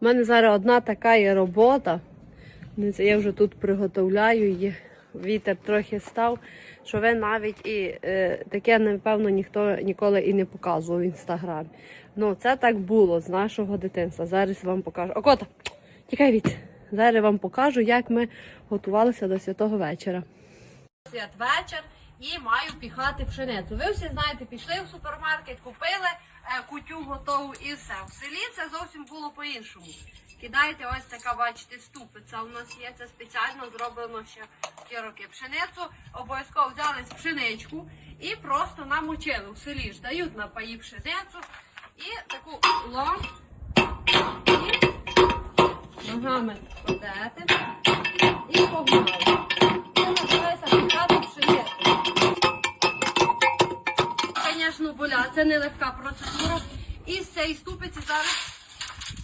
У мене зараз одна така є робота. Я вже тут приготовляю її. Вітер трохи став, що ви навіть і е, таке, напевно, ніхто ніколи і не показував в інстаграмі. Ну, це так було з нашого дитинства. Зараз вам покажу. Окота, тікай від. Зараз вам покажу, як ми готувалися до святого вечора. Святвечір і маю піхати пшеницю. Ви всі знаєте, пішли в супермаркет, купили кутю готову і все. В селі це зовсім було по-іншому. Кидайте ось така, бачите, ступиця. У нас є це спеціально зроблено ще ті роки. Пшеницю обов'язково взяли з пшеничку і просто намочили. В селі ж дають на паї пшеницю і таку лом ногами кладете і погнали. Боля, це нелегка процедура. І з цієї ступиці зараз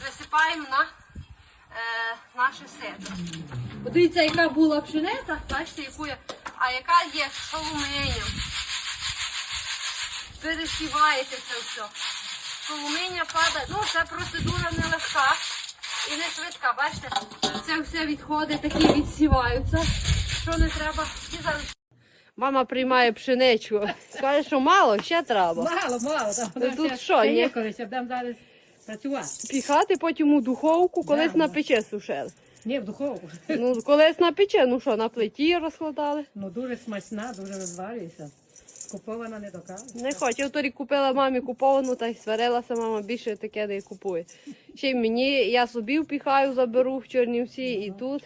висипаємо на е, наше сито. Подивіться, яка була пшениця, бачите, яку я, а яка є соломиня. Пересіваєте це все. Соломиня падає. Ну, це процедура нелегка і не швидка. Бачите, це все відходи такі відсіваються. Що не треба, всі залишити. Мама приймає пшеничку. Скаже, що мало, ще треба. Мало, мало. Там, Ну, там тут ще- що, ще ні? є колись, будемо зараз працювати. Піхати потім у духовку, колись Да, на да. сушили. Ні, в духовку. Ну, колись на печі, ну що, на плиті розкладали. Ну дуже смачна, дуже розварюється. Купована не доказує. Не хочу. Я торік купила мамі куповану та й сварилася, мама більше таке не купує. Ще й мені, я собі впіхаю, заберу в Чернівці і тут.